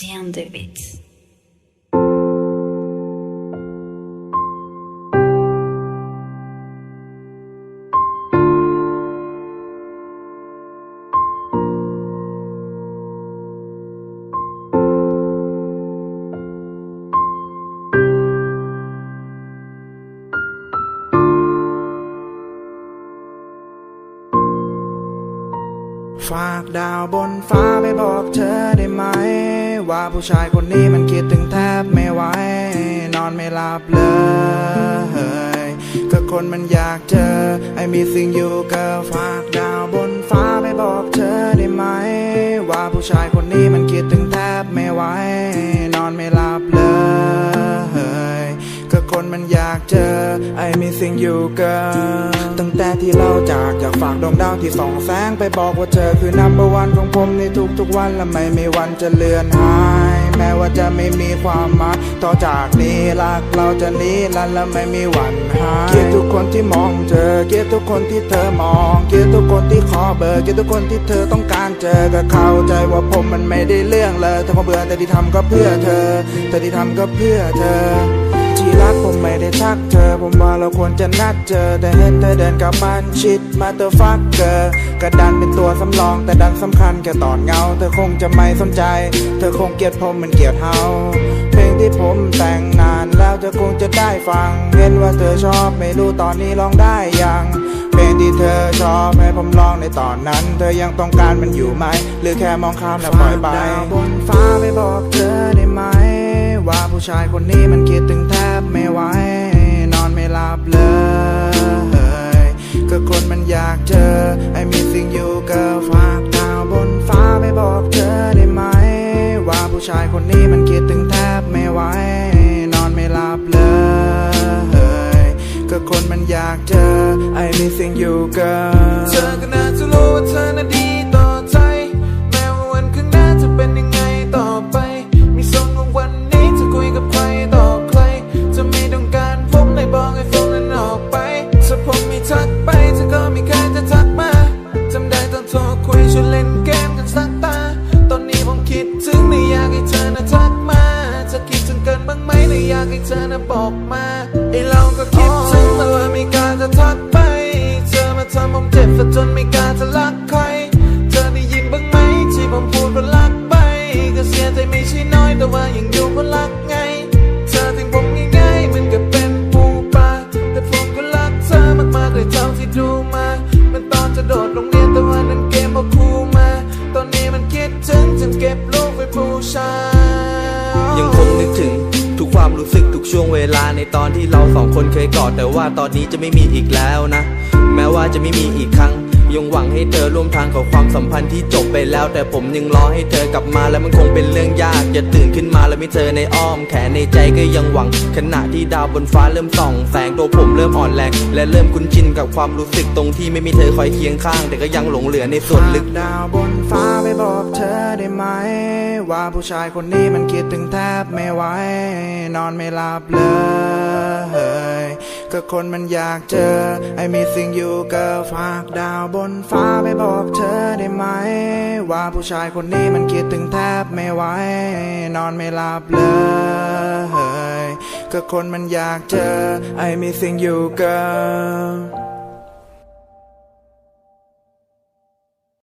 the end of it. ฝากดาวบนฟ้าไปบอกเธอได้ไหม ว่าผู้ชายคนนี้มันคิดถึงแทบไม่ไหว นอนไม่หลับเลยก็คนมันอยากเจอไอ้มีสิ่งอยู่ก็ฝากดาวบนฟ้าไปบอกเธอได้ไหม ว่าผู้ชายคนนี้มันคิดถึงแทบไม่ไหว เจอไอ้มีสิ่งอยู่เกินตั้งแต่ที่เราจากอยากฝากดวงดาวที่ส่องแสงไปบอกว่าเธอคือ number one ของผมในทุกๆวันและไม่มีวันจะเลือนหายแม้ว่าจะไม่มีความหมายต่อจากนี้รักเราจะนี้ลันและไม่มีวันหายเกลียดทุกคนที่มองเธอเกลียดทุกคนที่เธอมองเกลียดทุกคนที่ขอเบอร์เกลียดทุกคนที่เธอต้องการเจอก็เข้าใจว่าผมมันไม่ได้เรื่องเลยแต่ผมเบื่อแต่ที่ทำก็เพื่อเธอ แต่ที่ทำก็เพื่อเธอ ที่รักผมไม่ได้ทักเธอ ผมว่าเราควรจะนัดเจอ แต่เห็นเธอเดินกลับบ้านชิดมาเตอร์ฟักเกอร์กระดันเป็นตัวสำรองแต่ดันสำคัญแค่ตอนเงา เธอคงจะไม่สนใจ เธอคงเกลียดผมเหมันเกลียดเฮาเพลงที่ผมแต่งนานแล้วเธอคงจะได้ฟัง เห็นว่าเธอชอบไม่รู้ตอนนี้ลองได้ยังเพลงที่เธอชอบให้ผมร้องในตอนนั้น เธอยังต้องการมันอยู่ไหม หรือแค่มองข้ามแล้วปล่อยไปบนฟ้าไปบอกเธอได้ไหม ผู้ชายคนนี้มันคิดถึงแทบไม่ไหว นอนไม่หลับเลย ก็คนมันอยากเจอ ไอ้มีสิ่งอยู่ก็ฝากดาวบนฟ้าไปบอกเธอได้ไหม ว่าผู้ชายคนนี้มันคิดถึงแทบไม่ไหว นอนไม่หลับเลย ก็คนมันอยากเจอ ไอ้มีสิ่งอยู่ก็เธอก็น่าจะรู้ว่าเธอน่ะดีต่อ ช่วงเวลาในตอนที่เราสองคนเคยกอดแต่ว่าตอนนี้จะไม่มีอีกแล้วนะ แม้ว่าจะไม่มีอีกครั้ง ยังหวังให้เธอร่วมทางกับความสัมพันธ์ที่จบไปแล้ว แต่ผมยังรอให้เธอกลับมาและมันคงเป็นเรื่องยากอย่าตื่นขึ้นมาแล้วไม่เจอในอ้อมแขนในใจก็ยังหวัง ขณะที่ดาวบนฟ้าเริ่มส่องแสงตัวผมเริ่มอ่อนแรงและเริ่มคุ้นชินกับความรู้สึกตรงที่ไม่มีเธอคอยเคียงข้าง แต่ก็ยังหลงเหลือในส่วนลึกดาวบนฟ้า บอกเธอได้ไหม ว่าผู้ชายคนนี้มันคิดถึงแทบไม่ไหวนอนไม่หลับเลยก็คนมันอยากเจอไอ้มีสิ่งอยู่ก็ฝากดาวบนฟ้าไปบอกเธอได้ไหม ว่าผู้ชายคนนี้มันคิดถึงแทบไม่ไหวนอนไม่หลับเลยก็คนมันอยากเจอไอ้มีสิ่งอยู่ก็